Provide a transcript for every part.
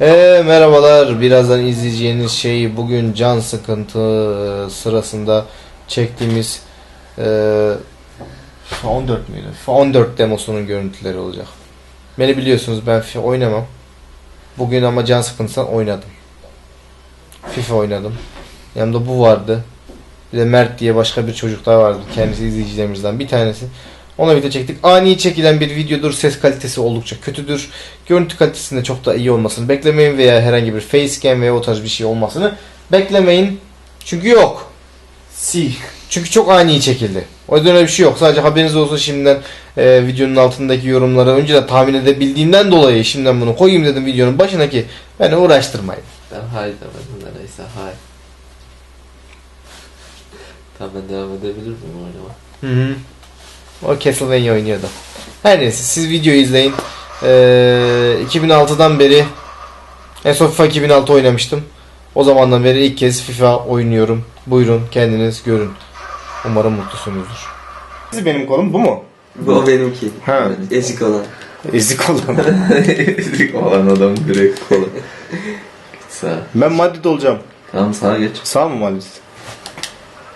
Ee, merhabalar. Birazdan izleyeceğiniz şey bugün can sıkıntı e, sırasında çektiğimiz e, FIFA 14 müydü? FIFA 14 demosunun görüntüleri olacak. Beni biliyorsunuz ben FIFA oynamam. Bugün ama can sıkıntısından oynadım. FIFA oynadım. Yanımda bu vardı. Bir de Mert diye başka bir çocuk daha vardı. Kendisi izleyicilerimizden bir tanesi. Ona video çektik. Ani çekilen bir videodur. Ses kalitesi oldukça kötüdür. Görüntü kalitesinde çok da iyi olmasını beklemeyin veya herhangi bir facecam veya o tarz bir şey olmasını beklemeyin. Çünkü yok. Si. Çünkü çok ani çekildi. O yüzden öyle bir şey yok. Sadece haberiniz olsun şimdiden e, videonun altındaki yorumları önceden tahmin edebildiğimden dolayı şimdiden bunu koyayım dedim videonun başına ki beni uğraştırmayın. Ben hay demedim de neyse hay. Tamam ben devam edebilir miyim oynama? Hı hı. O Castlevania oynuyordu. Her neyse siz videoyu izleyin. Ee, 2006'dan beri en son FIFA 2006 oynamıştım. O zamandan beri ilk kez FIFA oynuyorum. Buyurun kendiniz görün. Umarım mutlusunuzdur. Benim kolum bu mu? Bu benimki. Ha. Ezik olan. Ezik olan. Ezik olan adam direkt kolu. Sağ. ben Madrid olacağım. Tamam sağa geç. Sağ mı Madrid?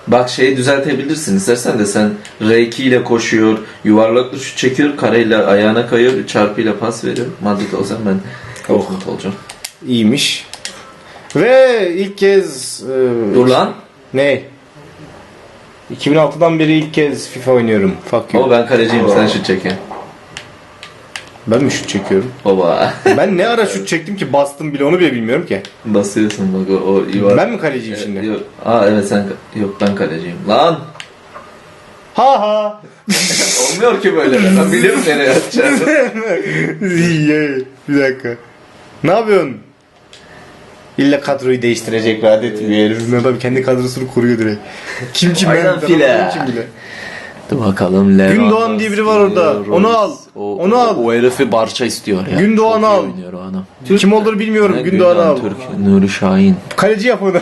Bak şeyi düzeltebilirsin istersen de sen R2 ile koşuyor, yuvarlaklı şut çekiyor, kareyle ayağına kayıyor, çarpıyla pas veriyor. Madrid olsam ben Oh. Dortmund olacağım. İyiymiş. Ve ilk kez... e, Dur lan. Ne? 2006'dan beri ilk kez FIFA oynuyorum. Fuck you. Ama ben kaleciyim sen şut çekin. Ben mi şut çekiyorum? Baba. Ben ne ara şut çektim ki bastım bile onu bile bilmiyorum ki. Basıyorsun bak o, o yuvarlak. Ben mi kaleciyim Evet, şimdi? Yok. Aa evet sen yok ben kaleciyim. Lan Ha ha. olmuyor ki böyle. Ben biliyorum nereye atacağını. İyi, bir dakika. Ne yapıyorsun? İlla kadroyu değiştirecek bir adet bir herif. Adam kendi kadrosunu kuruyor direkt. Kim kim Aynen ben file. tanımıyorum kim bile. Dur bakalım Lewandowski. Gündoğan diye biri var orada. Royce. Onu al. O, Onu o, al. O herifi Barça istiyor ya. Gündoğan'ı al. oynuyor o adam. Kim olduğunu bilmiyorum. Ha, Gündoğan'ı al. Türk. Nuri Şahin. Kaleci yap onu.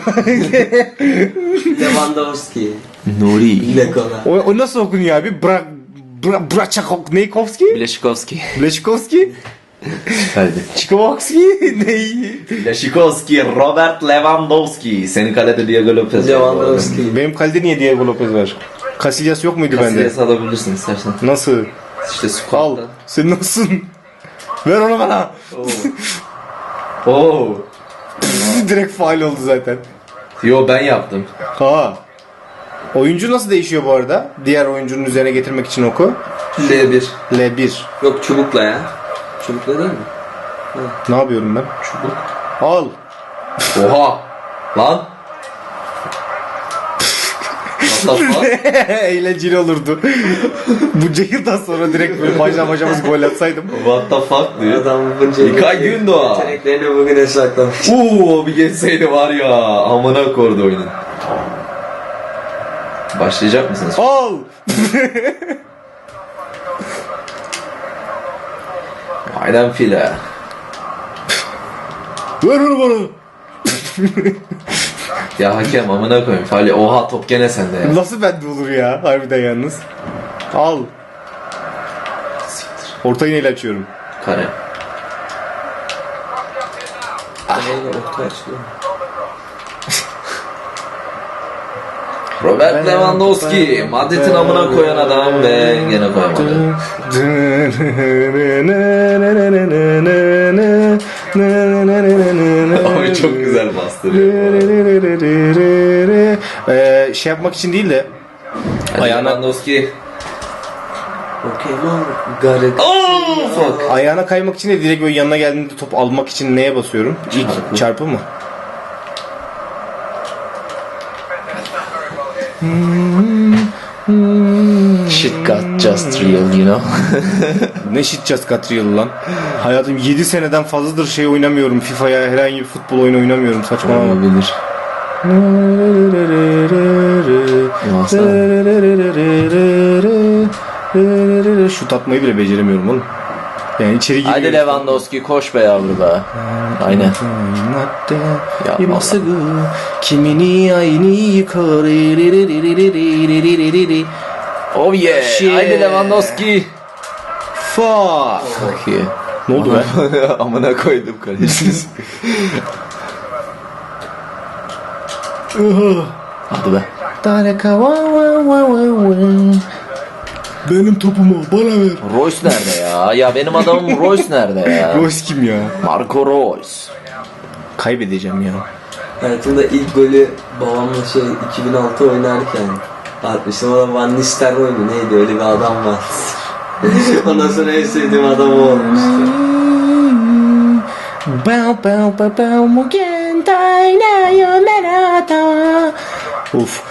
Lewandowski. Nuri. Lekola. o, o nasıl okunuyor abi? Bra Bra Braçakov Neykovski? Bileşikovski. Bleşkovski? Hadi. Çikovski? Ney? Bileşikovski, Robert Lewandowski. Senin kalede Diego Lopez. Lewandowski. Benim kalede niye Diego Lopez var? Casillas yok muydu bende? Casillas alabilirsin istersen. Nasıl? İşte Al. squat'ta. Sen nasılsın? Ver onu bana. Oo. Oo. Direkt faal oldu zaten. Yo ben yaptım. Ha. Oyuncu nasıl değişiyor bu arada? Diğer oyuncunun üzerine getirmek için oku. L1. L1. Yok çubukla ya. Çubukla değil mi? Ne yapıyorum ben? Çubuk. Al. Oha. Lan. What the fuck? Eğlenceli olurdu. bu cehilden sonra direkt böyle baştan başamız gol atsaydım. What the fuck diyor. Adam bunca İlkay Gündoğan. yeteneklerini bugüne saklamış. Uuu bir geçseydi var ya amına kordu oyunun. Başlayacak mısınız? Al. Aynen file. Ver onu bana. Ya hakem amına koyayım. Fale oha top gene sende ya. Nasıl bende olur ya? Harbiden yalnız. Al. Ortayı neyle açıyorum? Kare. Orta açıyor? Robert Lewandowski. Madrid'in amına koyan adam ve gene koyamadı. Abi çok güzel bastırıyor. Ee, şey yapmak için değil de Ayağına- Lewandowski. Pokemon Garip. Oh fuck. ayağına kaymak için de direkt böyle yanına geldiğinde top almak için neye basıyorum? İlk Çarpı. çarpı mı? Shit got just real you know. Ne shit just got real lan. Hayatım 7 seneden fazladır şey oynamıyorum. FIFA'ya herhangi bir futbol oyunu oynamıyorum. Saçmalama. Olabilir. Şut atmayı bile beceremiyorum oğlum. Yani içeri giriyorum. Hadi Lewandowski koş be yavru be. Aynen. Ya Yapması kimini aynı yıkar. Oh yeah. Shit. Haydi Lewandowski. Fuck. Çok iyi. Ne oldu be? Amına koydum kalesiz. Hadi be. Benim topumu bana ver. Royce nerede ya? Ya benim adamım Royce nerede ya? Royce kim ya? Marco Royce. Kaybedeceğim ya. Hayatımda ilk golü babamla şey 2006 oynarken atmıştım. O da Van Nistelrooy mu neydi öyle bir adam var. Ondan sonra en sevdiğim adam o olmuştu. Bow bow bow bow mugen daynayo merata. Of.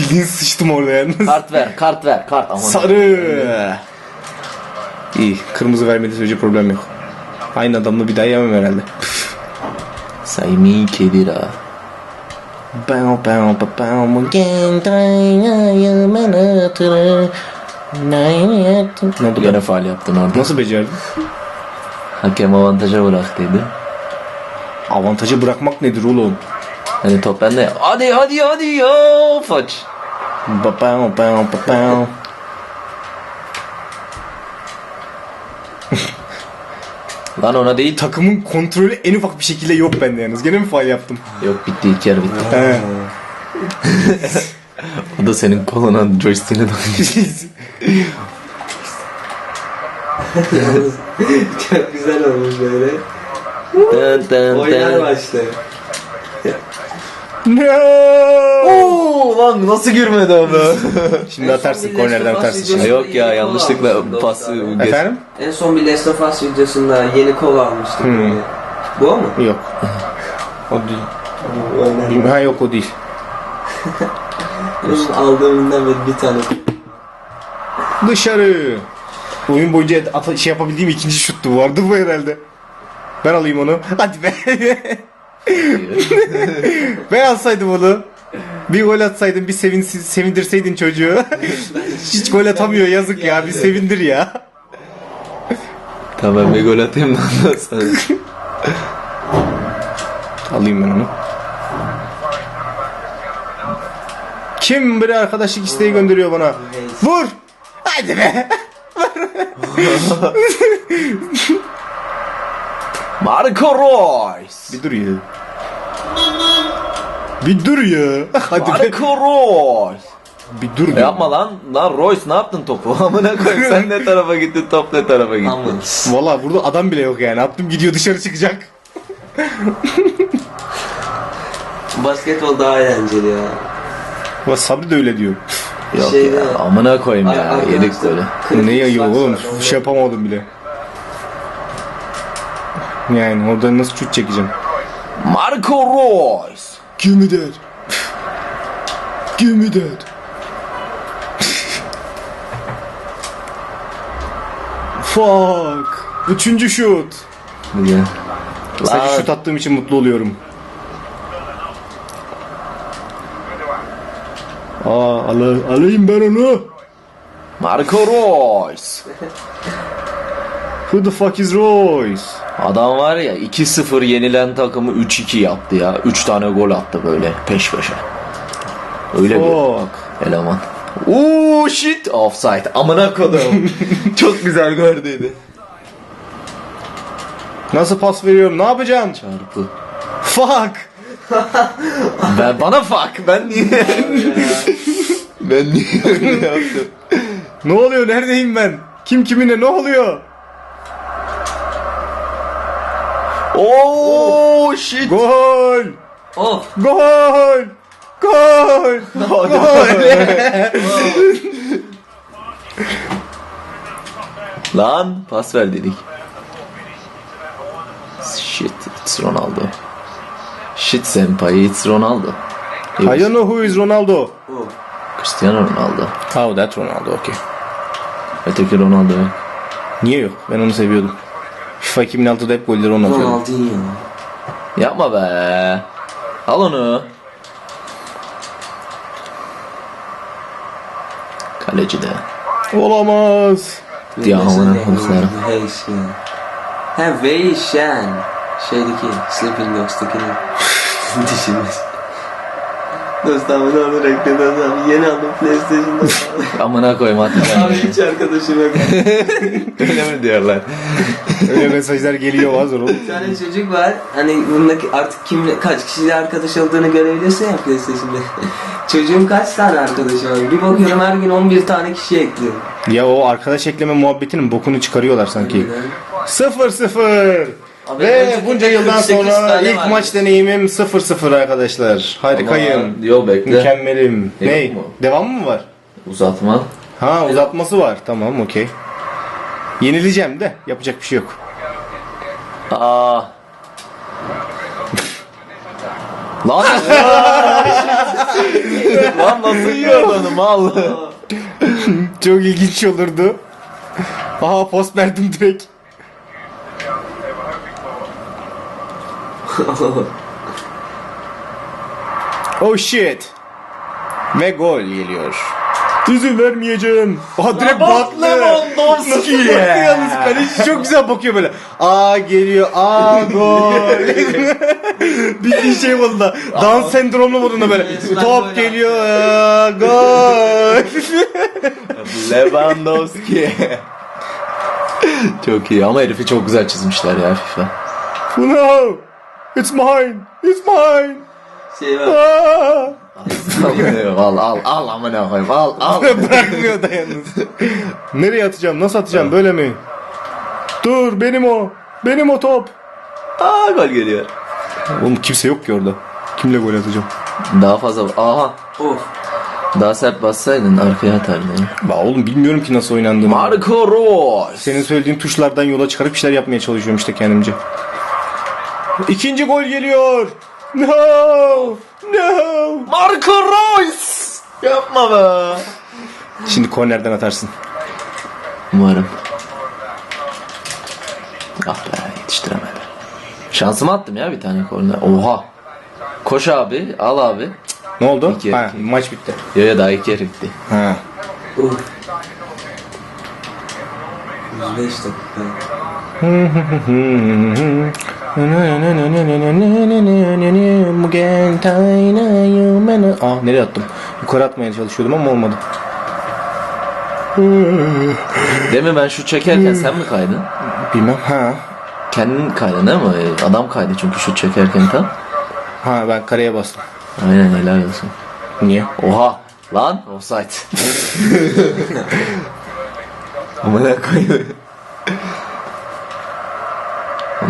Bildiğin sıçtım orada yalnız. Kart ver, kart ver, kart. Aman. Sarı. İyi. Kırmızı vermediği sürece problem yok. Aynı adamla bir daha yemem herhalde. Saymi Kedira. Bow bow bow bow mugen daynayo merata. Ne oldu Gene faal yaptın orada. Nasıl becerdin? Hakem avantaja bıraktıydı. Avantajı bırakmak nedir oğlum? Hani top bende. Hadi hadi hadi ya faç. Ba-bow, bow, ba-bow. Lan ona değil. Takımın kontrolü en ufak bir şekilde yok bende yalnız. Gene mi faal yaptım? Yok bitti ilk yarı bitti. He. O da senin koluna joystick'ine. Yalnız çok güzel olmuş böyle. Dın dın Oynar dın. başta. No! Oo lan nasıl girmedi ama? Şimdi atarsın kornerden atarsın Ya şimdi. Yok ya yanlışlıkla pası geç. Efendim? En son bir Last of Us videosunda yeni kol almıştık Hmm. böyle. Bu o mu? Yok. O değil. Ha yok o değil. Benim aldığımdan beri bir tane. Dışarı. Oyun boyunca ata- şey yapabildiğim ikinci şuttu vardı bu herhalde. Ben alayım onu. Hadi be. ben alsaydım onu. Bir gol atsaydım bir sevin, sevindirseydin çocuğu. Hiç gol atamıyor yazık ya. Bir sevindir ya. Tamam bir gol atayım da ondan sonra. Alayım ben onu. Kim bir arkadaşlık isteği gönderiyor bana? Vur! Hadi be! Marco Reus. Bir dur ya. Bir dur ya. Hadi be. Marco Reus. Bir dur ya. Yapma lan. Lan Royce ne yaptın topu? Amına koyayım sen ne tarafa gittin top ne tarafa gitti. Aman. Valla burada adam bile yok yani. Attım gidiyor dışarı çıkacak. Basketbol daha eğlenceli ya. Ama Sabri de öyle diyor. Yok Şeyde- ya amına koyayım Ay- ya yedik böyle. ne yiyor maç oğlum? şey yapamadım bile. Yani oradan nasıl şut çekeceğim? Marco Reus. Give me that. Give me that. Fuck. Üçüncü şut. Güzel. Sadece şut attığım için mutlu oluyorum. Aa, al alayım ben onu. Marco Reus. Who the fuck is Royce? Adam var ya 2-0 yenilen takımı 3-2 yaptı ya. 3 tane gol attı böyle peş peşe. Öyle bir Fuck. eleman. Ooo shit offside. Amına kodum. Çok güzel gördüydü. Nasıl pas veriyorum? Ne yapacağım? Çarpı. Fuck. Ben bana fuck. Ben niye? ben niye öyle yaptım? Ne oluyor? Neredeyim ben? Kim kiminle ne oluyor? Oo shit. Gol! Of. Gol! Gol! Gol! Lan pas ver dedik. Shit it's Ronaldo. Shit senpai it's Ronaldo. I don't know who is Ronaldo. Cristiano Ronaldo. Oh, that Ronaldo, okay. Öteki Ronaldo. Niye yok? Ben onu seviyordum. FIFA 2006'da hep golleri onu atıyordum. Ronaldinho. Yapma be. Al onu. Kaleci de. Olamaz. Ya amına koyduklarım. Veyşen. Şeydeki Sleeping Dogs'takinin dişimiz. Dostum ne olur ekle dostum. Yeni aldım PlayStation'da. Amına koyayım Abi hatırlamıyorum. hiç arkadaşım yok. Öyle mi diyorlar? Öyle mesajlar geliyor hazır oğlum. Bir tane çocuk var. Hani bundaki artık kimle kaç kişiyle arkadaş olduğunu görebiliyorsun ya PlayStation'da. Çocuğun kaç tane arkadaşı var? Bir bakıyorum her gün 11 tane kişi ekliyor. Ya o arkadaş ekleme muhabbetinin bokunu çıkarıyorlar sanki. Sıfır sıfır. Abi Ve önceki bunca yıldan 48 sonra tane ilk vardı. maç deneyimim 0-0 arkadaşlar. Harikayım. Yo bekle. Mükemmelim. Yok Ney? mu? Devam mı var? Uzatma. Ha uzatması var. Tamam okey. Yenileceğim de yapacak bir şey yok. Aa. Lan Lan nasıl yiyor onu mal? Çok ilginç olurdu. Aha post verdim direkt. Oh shit. Ve gol geliyor. İzin vermeyeceğim. Aha direkt. Nasıl baktı yalnız kaleci çok güzel bakıyor böyle. Aa geliyor. Aa gol. bir şey modunda. Down sendromlu modunda böyle. Top geliyor. Aa, gol. Lewandowski. çok iyi ama herifi çok güzel çizmişler ya FIFA. no. It's mine. It's mine. Şey var. Aa. al al al amına koyayım al al. Bırakmıyor da yalnız. Nereye atacağım? Nasıl atacağım? Böyle mi? Dur benim o. Benim o top. Aa gol geliyor. Oğlum kimse yok ki orada. Kimle gol atacağım? Daha fazla aha Of. daha sert bassaydın arkaya atardın. Ba oğlum bilmiyorum ki nasıl oynandığını. Marco Reus. Senin söylediğin tuşlardan yola çıkarıp bir şeyler yapmaya çalışıyorum işte kendimce. İkinci gol geliyor. No! No! Marco Reus. Yapma be. Şimdi kornerden atarsın. Umarım. Ah be yetiştiremedi. Şansımı attım ya bir tane korner. Oha. Koş abi al abi. Ne oldu? İki, ha, iki. maç bitti. Yo yo daha iki yer bitti. Ha. Of. 105 dakika. Aa nereye attım? Yukarı atmaya çalışıyordum ama olmadı. Demin ben şu çekerken sen mi kaydın? Bilmem ha. Kendin kaydın değil mi? Adam kaydı çünkü şu çekerken tam. Ha ben kareye bastım. Aynen helal olsun. Niye? Oha. Lan offside. Amına koyayım.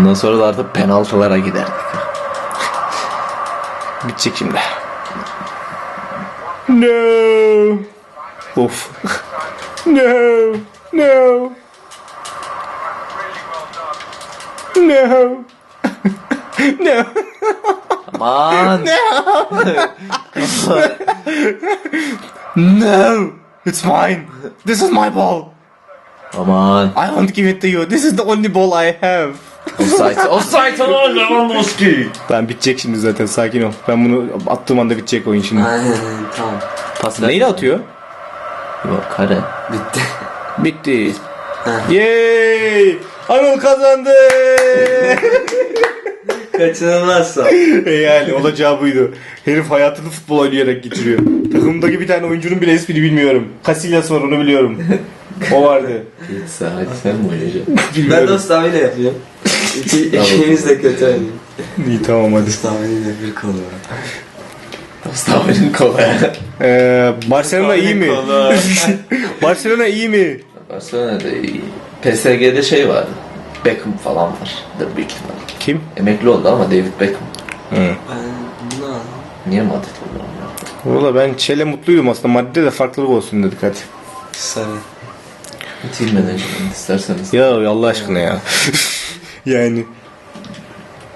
Ondan sonra da artık penaltılara giderdik. Bitecek şimdi. No. Of. no. No. No. no. Aman. No. It's mine. This is my ball. Aman. I won't give it to you. This is the only ball I have. Offside. Offside lan Lewandowski. Ben bitecek şimdi zaten sakin ol. Ben bunu attığım anda bitecek oyun şimdi. Aynen tamam. Pas ver. Neyle atıyor? Yok kare. Bitti. Bitti. Yay! Anıl kazandı. Kaçınılmazsa. yani olacağı buydu. Herif hayatını futbol oynayarak geçiriyor. Takımdaki bir tane oyuncunun bile ismini bilmiyorum. Casillas var onu biliyorum. O vardı. Hadi sen mi oynayacaksın? ben Bilmiyorum. dost abiyle yapıyorum. İki, ikimiz de kötü oynuyor. İyi tamam hadi. Dost abiyle bir kolu var. Mustafan'ın kolay. Ee, Barcelona iyi mi? Kolu. Barcelona iyi mi? Barcelona'da iyi. PSG'de şey vardı. Beckham falan var. Da büyük ihtimal. Kim? Emekli oldu ama David Beckham. Hı. Ben bunu aldım. Niye Madrid oldu? Valla ben şeyle mutluydum aslında. Madde de farklılık olsun dedik hadi. Sarı. Management isterseniz. Ya Allah aşkına ya. yani.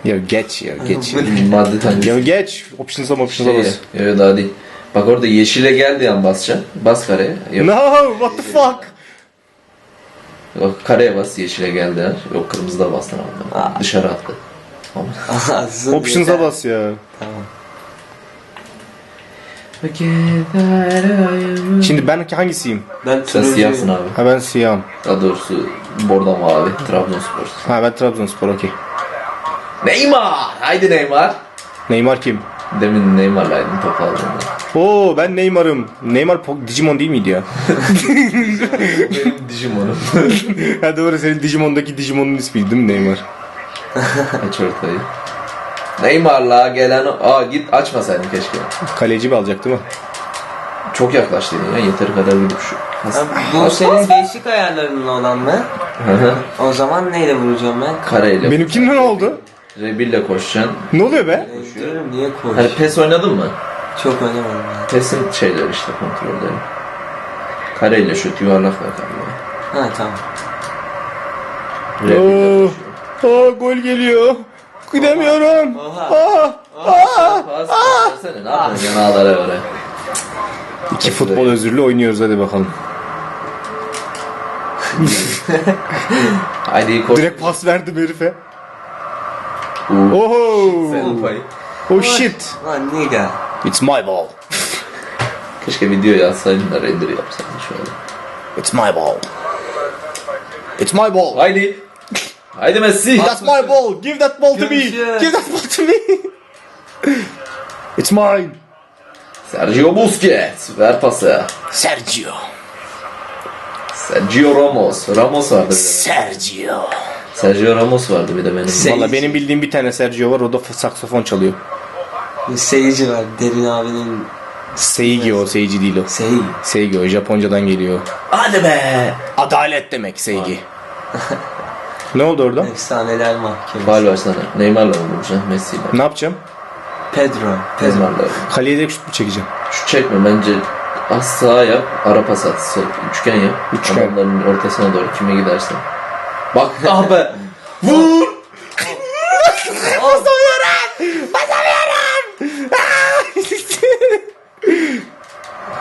Ya geç ya geç. Madrid hangisi? ya geç. Options'a options'a Şey, bas. yok daha değil. Bak orada yeşile geldi yan basacaksın. Bas kareye. Yok, No what the fuck? yok kareye bas yeşile geldi. Yok kırmızıda bastın ama. Aa. Dışarı attı. Options'a bas ya. Tamam. Şimdi ben hangisiyim? Ben Sen turuncuyum. siyahsın abi. Ha ben siyahım. Daha doğrusu bordo mavi. Trabzonspor. Ha ben Trabzonspor okey. Neymar! Haydi Neymar. Neymar kim? Demin Neymar'laydın top aldığında. Oo ben Neymar'ım. Neymar Po- Digimon değil miydi ya? Benim Digimon'um. ha doğru senin Digimon'daki Digimon'un ismiydi değil mi Neymar? Aç ortayı. Neymar'la gelen... Aa git açmasaydın keşke. Kaleci mi alacak değil mi? Çok yaklaştıydın ya yeteri kadar gidip şu. Ha, bu senin değişik ayarlarınla olan mı? Hı hı. O zaman neyle vuracağım ben? Kareyle. Benimkinden ne oldu? Rebil'le koşacaksın. Ne oluyor be? Ben diyorum niye koş? Hani PES oynadın mı? Çok oynamadım ya. PES'in şeyleri işte kontrolleri. Kareyle şut yuvarlakla kalıyor. Ha tamam. Rebil'le Oo, koşuyor. aa, gol geliyor. Gidemiyorum. Oha. Aa, Pas versene ne yapıyorsun yanağlara göre. İki futbol özürlü oynuyoruz hadi bakalım. Haydi koş. Direkt pas verdim herife. Oho. Sen pay. Oh shit. Lan nigga. It's my ball. Keşke video yazsaydın da render yapsaydın şöyle. It's my ball. It's my ball. Haydi. Haydi Messi. That's my ball. Give that ball to me. Give that ball to me. It's mine. Sergio Busquets. Ver pası. Sergio. Sergio Ramos. Ramos vardı bir de. Sergio. Sergio Ramos vardı bir de benim. Valla benim bildiğim bir tane Sergio var o da saksafon çalıyor. Seyirci var. Derin abinin Seigi o, Seiji değil o. Seyi. Seigi o, Japoncadan geliyor. Hadi be. Adalet demek Seigi. ne oldu orada? Efsaneler mahkemesi. Faal versene. Neymar'la mı vuracaksın? Messi'yle. Ne yapacağım? Pedro. Pedro. Neymar'la. Kaleye de şut mu çekeceğim? Şu çekme bence az sağa yap. Ara pas at. Sol- Üçgen yap. Üçgen. Adamların ortasına doğru kime gidersen. Bak ah be. Vur.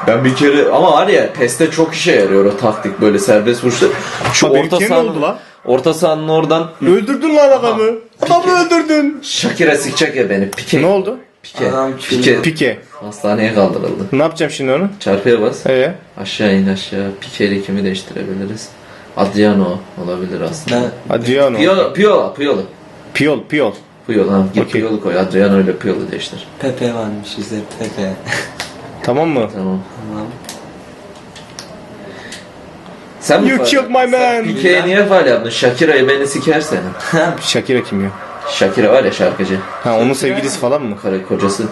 Ben bir kere ama var ya PES'te çok işe yarıyor o taktik böyle serbest vuruşlar. Şu Bak orta benimki ne sahanın, oldu lan? Orta sahanın oradan Öldürdün lan adamı. Adamı öldürdün. Shakira sikecek ya beni. Pike. Ne oldu? Pike. Adam Pike. Pike. Hastaneye kaldırıldı. Ne yapacağım şimdi onu? Çarpıya bas. Ee? Aşağı in aşağı. Pike ile kimi değiştirebiliriz? Adriano olabilir aslında. Adriano. Piola, Piola, Piola. Piyol, piyol. Puyol ha. Git Okey. Puyol'u koy. Adriano ile Puyol'u değiştir. Pepe varmış bizde Pepe. Tamam mı? Tamam. tamam. Sen mi You faul killed my man. Pike'ye niye faal yaptın? Shakira'yı beni siker seni. Shakira kim ya? Shakira var ya şarkıcı. Ha onun sevgilisi falan mı? Karı kocası.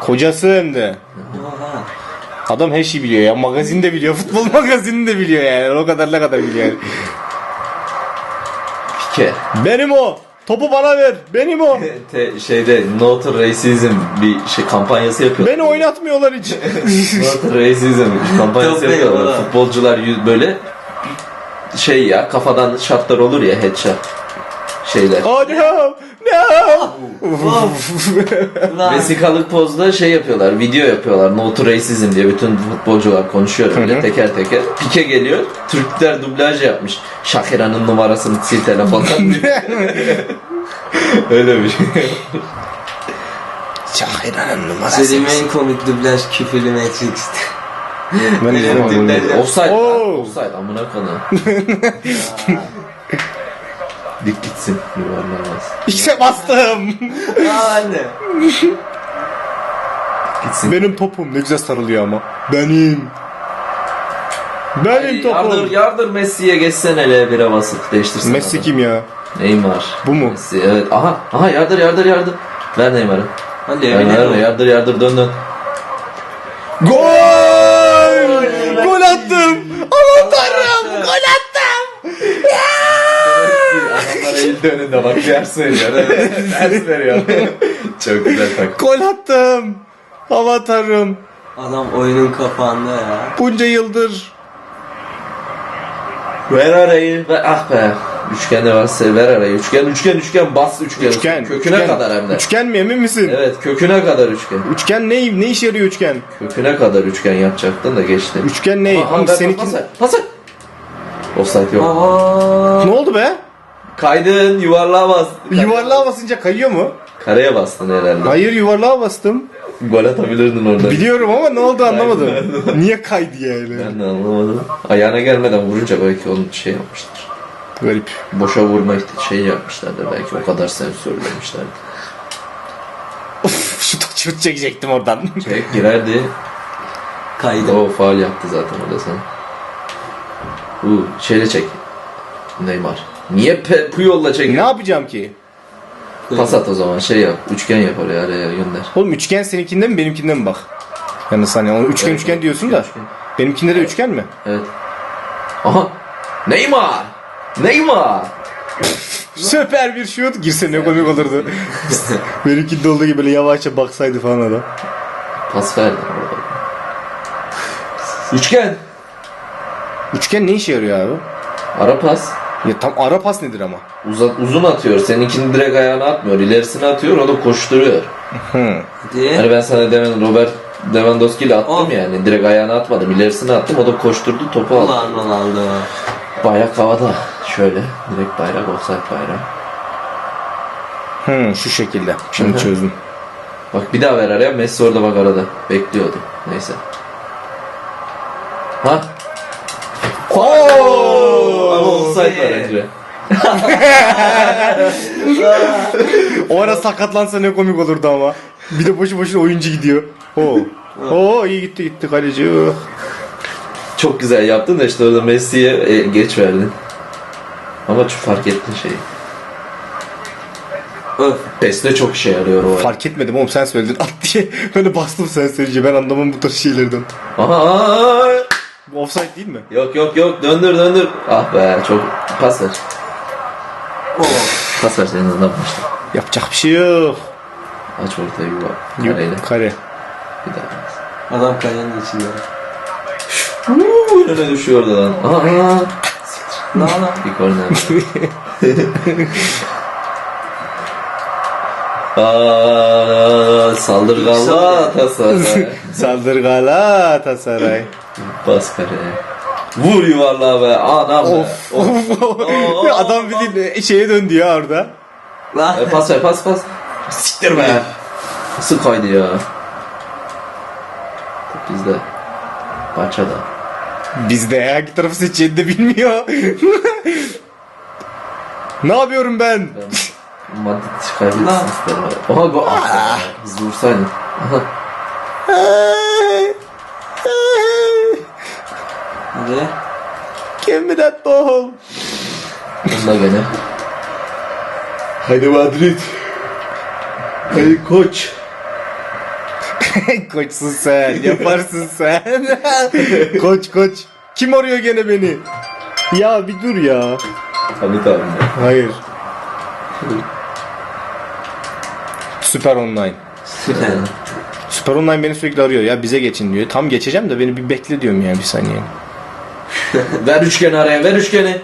Kocası hem de. Oha. Adam her şeyi biliyor ya. Magazin de biliyor. Futbol magazinini de biliyor yani. O kadar ne kadar biliyor yani. Pike. Benim o. Topu bana ver. Benim o. Te, şeyde No to Racism bir şey kampanyası yapıyor. Beni oynatmıyorlar hiç. No to Racism kampanyası Çok yapıyorlar. Futbolcular yüz böyle şey ya kafadan şartlar olur ya headshot şeyler. oh no. No. Ulan. Vesikalık pozda şey yapıyorlar, video yapıyorlar. No to racism diye bütün futbolcular konuşuyor öyle Hı hı. teker teker. Pike geliyor, Türkler dublaj yapmış. Shakira'nın numarasını sil telefondan öyle bir şey. Shakira'nın numarası. İzlediğim en komik dublaj küfürlü Matrix'ti. Ben izlemedim. Dublaj- Offside, Oo. lan, offside amına koyayım. Dik gitsin yuvarlamaz. İşte bastım. Aa anne. Gitsin. Benim topum ne güzel sarılıyor ama. Benim. Benim topum. Yardır, yardır Messi'ye geçsen hele L1'e basıp değiştirsin. Messi adamı. kim ya? Neymar. Bu mu? Messi, evet. Aha, aha yardır yardır yardır. Ver Neymar'ı. Hadi Ver, ver, doğru. yardır yardır dön dön. Gol gol attım. Adamlar eğildi önünde bak ders veriyor. Evet, ders veriyor. Çok güzel tak. Gol attım. Aman tanrım. Adam oyunun kapağında ya. Bunca yıldır. Ver arayı. Ver, ah be. Üçgende bas. Ver arayı. Üçgen üçgen üçgen bas üçgen. Üçgen. Köküne üçgen. kadar hem de. Üçgen mi emin misin? Evet köküne kadar üçgen. Üçgen ne? Ne işe yarıyor üçgen? Köküne kadar üçgen yapacaktın da geçti. Üçgen ne? Aha, Oğlum ver, seninki... Pas at. Offside yok. Aa. Ne oldu be? Kaydın yuvarlığa bas. Yuvarlığa basınca kayıyor mu? Kareye bastın herhalde. Hayır yuvarlığa bastım. Gol atabilirdin orada. Biliyorum ama ne oldu anlamadım. Niye kaydı yani? Ben de anlamadım. Ayağına gelmeden vurunca belki onu şey yapmışlar. Garip. Boşa vurma işte şey yapmışlardır belki o kadar sensörlemişlerdi. Of şut şut çekecektim oradan. Çek girerdi. Kaydım. O faal yaptı zaten orada sen. Uuu şeyle çek. Neymar. Niye Pe Puyol'la ne çek? yapacağım ki? Pas at o zaman şey yap. Üçgen yap oraya araya gönder. Oğlum üçgen seninkinden mi benimkinden mi bak? Yani hani onu üçgen Evet, üçgen diyorsun üçgen, da. üçgen. Benimkinde de üçgen mi? Evet. Aha. Neymar. Neymar. Süper bir şut. Girse ne komik olurdu. Benimkinde olduğu gibi böyle yavaşça baksaydı falan adam. Pas verdi. Üçgen. Üçgen ne işe yarıyor abi? Ara pas. Ya tam ara pas nedir ama? Uzat, uzun atıyor. Seninkini direkt ayağına atmıyor. İlerisine atıyor. O da koşturuyor. Hı. Diye. Hani ben sana demin Robert Lewandowski ile attım Oh. yani. Direkt ayağına atmadım. İlerisine attım. O da koşturdu. Topu aldı. Ulan Ronaldo. Bayrak havada. Şöyle. Direkt bayrak. Offside bayrağı. Hı, şu şekilde. Şimdi Hı hı. çözdüm. Bak bir daha ver araya. Messi orada bak arada. Bekliyordu. Neyse. Ha? Oo! Ama var önce. O ara sakatlansa ne komik olurdu ama. Bir de boşu boşuna oyuncu gidiyor. Oo. Oo iyi gitti gitti kaleci. Çok güzel yaptın da işte orada Messi'ye e, geç verdin. Ama çok fark ettin şeyi. Öf. PES'te çok işe yarıyor o. Fark etmedim oğlum sen söyledin at diye. Böyle bastım sen söyleyince ben anlamam bu tarz şeylerden. Aha! Bu offside değil mi? Yok yok yok döndür döndür. Ah be çok pas ver. Oh. Pas ver senin ondan başla. Yapacak bir şey yok. Aç ortayı bir bak. Yok, Kareyle. Kare. Bir daha. Adam kalenin içinde. Uuu önüne düşüyor oradan. Aha! Ne lan? Bir korner. Aa, saldırgan Galatasaray. Saldır Galatasaray. Bas kareye. Vur yuvarlağa be. Adam be. of. Of. of. Adam bildiğin şeye döndü ya orada. E, pas ver pas pas. Siktir be. Nasıl kaydı ya? Bizde. Parçada. Bizde hangi tarafı seçeceğini de bilmiyor. ne yapıyorum ben? Ben Kaybetsin Lan. isterim. Aha go. Ah. Biz vursaydın. Aha. Hadi. Give me that ball. Bunda gene. Hadi Madrid. Hadi koç. Koçsun sen, yaparsın sen. koç koç. Kim arıyor gene beni? Ya bir dur ya. Hamit abi. Hayır. Süper Online. Süper. Süper Online beni sürekli arıyor. Ya bize geçin diyor. Tam geçeceğim de beni bir bekle diyorum ya bir saniye. Ver üçgeni araya ver üçgeni.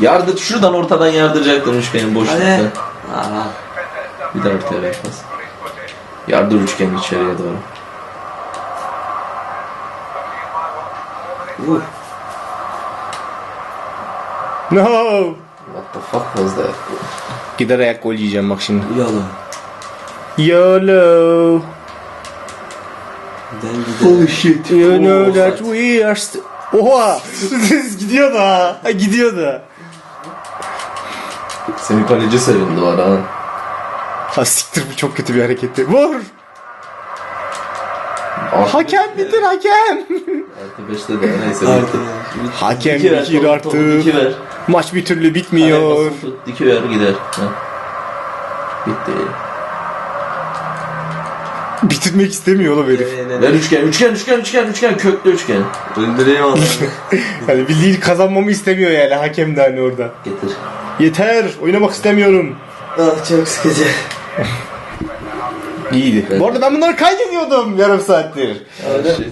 Yardır şuradan ortadan yardıracaktın üçgenin boşlukta. Hadi. Aa. Bir daha ortaya pas. Yardır üçgeni içeriye doğru. Uh. No. What the fuck was that? Gider ayak gol yiyeceğim bak şimdi. Yalan. YOLO. Gidelim. shit. You know that we are st- Oha! gidiyor da. Ha, gidiyor da. Senin kaleci sevindi o ara. ha. Ha siktir bu çok kötü bir hareketti. Vur! Artı Hakem bitir hakem. Artı beşte de neyse. Bitti. hakem Diki ver, bitir topu, topu artık. Maç bir türlü bitmiyor. basılı tut, Diki ver gider. Ha. Bitti. Bitirmek istemiyor oğlum herif. Ver üçgen, üçgen, üçgen, üçgen, üçgen, köklü üçgen. Öldüreyim adamı. Hani bildiğin kazanmamı istemiyor yani hakem de hani orada. Getir. Yeter oynamak istemiyorum. ah çok sıkıcı. İyiydi. Bu arada ben bunları kaydediyordum yarım saattir. Ah, shit.